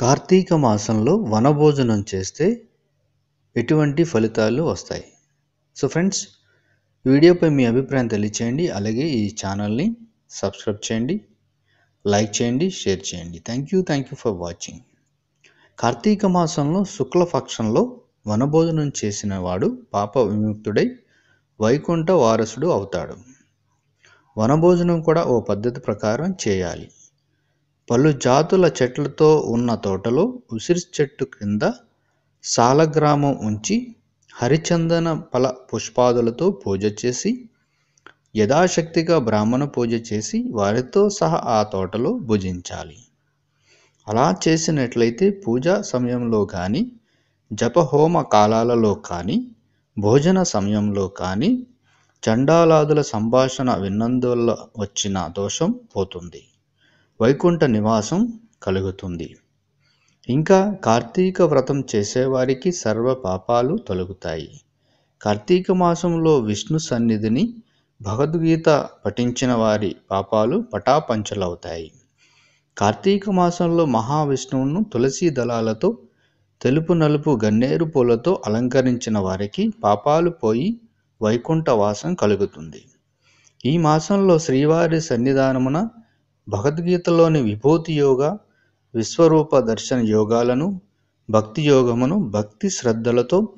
కార్తీక మాసంలో వనభోజనం చేస్తే ఎటువంటి ఫలితాలు వస్తాయి? సో ఫ్రెండ్స్ వీడియోపై మీ అభిప్రాయం తెలియచేయండి. అలాగే ఈ ఛానల్ని సబ్స్క్రైబ్ చేయండి లైక్ చేయండి షేర్ చేయండి. Thank you thank you for watching Karthika మాసంలో శుక్లపక్షంలో వనభోజనం చేసిన వాడు పాప విముక్తుడై వైకుంఠ వారసుడు అవుతాడు. వనభోజనం కూడా ఓ పద్ధతి ప్రకారం చేయాలి. పలు జాతుల చెట్లతో ఉన్న తోటలో ఉసిరి చెట్టు క్రింద సాలగ్రామం ఉంచి హరిచందన ఫల పుష్పాదులతో పూజ చేసి యథాశక్తిగా బ్రాహ్మణ పూజ చేసి వారితో సహా ఆ తోటలో భుజించాలి. అలా చేసినట్లయితే పూజా సమయంలో కానీ జపహోమ కాలాలలో కానీ భోజన సమయంలో కానీ చండాలాదుల సంభాషణ విన్నందువల్ల వచ్చిన దోషం పోతుంది. వైకుంఠ నివాసం కలుగుతుంది. ఇంకా కార్తీక వ్రతం చేసేవారికి సర్వ పాపాలు తొలగుతాయి. కార్తీక మాసంలో విష్ణు సన్నిధిని భగవద్గీత పఠించిన వారి పాపాలు పటాపంచలవుతాయి. కార్తీక మాసంలో మహావిష్ణువును తులసి దళాలతో తెలుపు నలుపు గన్నేరు పూలతో అలంకరించిన వారికి పాపాలు పోయి వైకుంఠ వాసం కలుగుతుంది. ఈ మాసంలో శ్రీవారి సన్నిధానమున భగవద్గీతలోని విభూతి యోగ విశ్వరూప దర్శన యోగాలను భక్తి యోగమును భక్తి శ్రద్ధలతో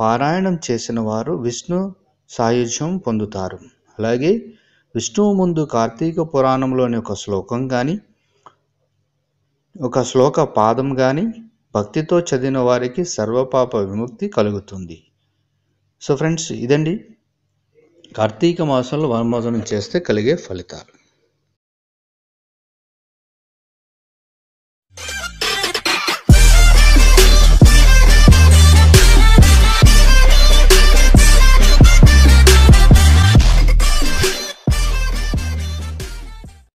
పారాయణం చేసిన వారు విష్ణు సాయుధ్యం పొందుతారు. అలాగే విష్ణువు ముందు కార్తీక పురాణంలోని ఒక శ్లోకం కానీ ఒక శ్లోక పాదం కానీ భక్తితో చదివిన వారికి సర్వపాప విముక్తి కలుగుతుంది. సో ఫ్రెండ్స్ ఇదండి. కార్తీక మాసంలో వనభోజనం చేస్తే కలిగే ఫలితాలు.